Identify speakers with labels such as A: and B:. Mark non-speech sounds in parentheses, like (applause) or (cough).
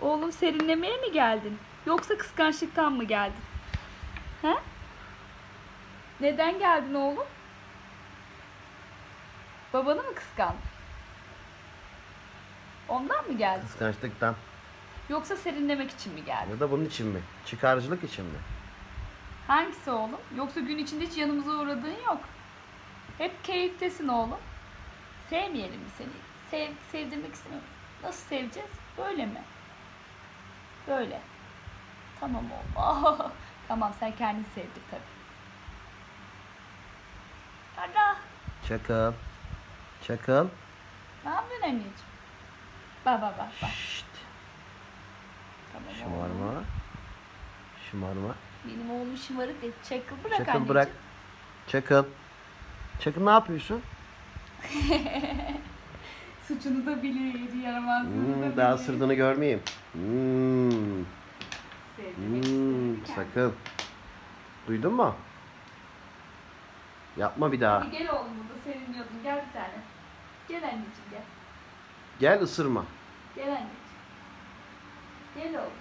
A: Oğlum serinlemeye mi geldin? Yoksa kıskançlıktan mı geldin? He? Neden geldin oğlum? Babanı mı kıskandın? Ondan mı geldin?
B: Kıskançlıktan.
A: Yoksa serinlemek için mi geldin?
B: Ya da bunun için mi? Çıkarcılık için mi?
A: Hangisi oğlum? Yoksa gün içinde hiç yanımıza uğradığın yok. Hep keyiftesin oğlum. Sevmeyelim mi seni? Sev, sevdirmek istemiyorum. Nasıl seveceğiz? Böyle mi? Böyle. Tamam oğlum. (laughs) tamam sen kendini sevdir tabii. Ada.
B: Çakal. Çakal.
A: Ne yapıyorsun anneciğim? Bak bak bak bak.
B: Şşt.
A: Tamam oğlum.
B: Şımarma. Şımarma.
A: Benim oğlum şımarık değil. Çakıl bırak
B: Çakal
A: anneciğim.
B: bırak. Çakal. Çakal ne yapıyorsun? (laughs)
A: Suçunu da bilir, yaramazlığını da
B: Hmm, daha
A: bilir.
B: sırdığını görmeyeyim. Hmm. Hmm, sakın. Duydun mu? Yapma bir daha.
A: Hadi gel oğlum burada serinliyordun. Gel bir tane. Gel anneciğim gel.
B: Gel ısırma.
A: Gel anneciğim. Gel oğlum.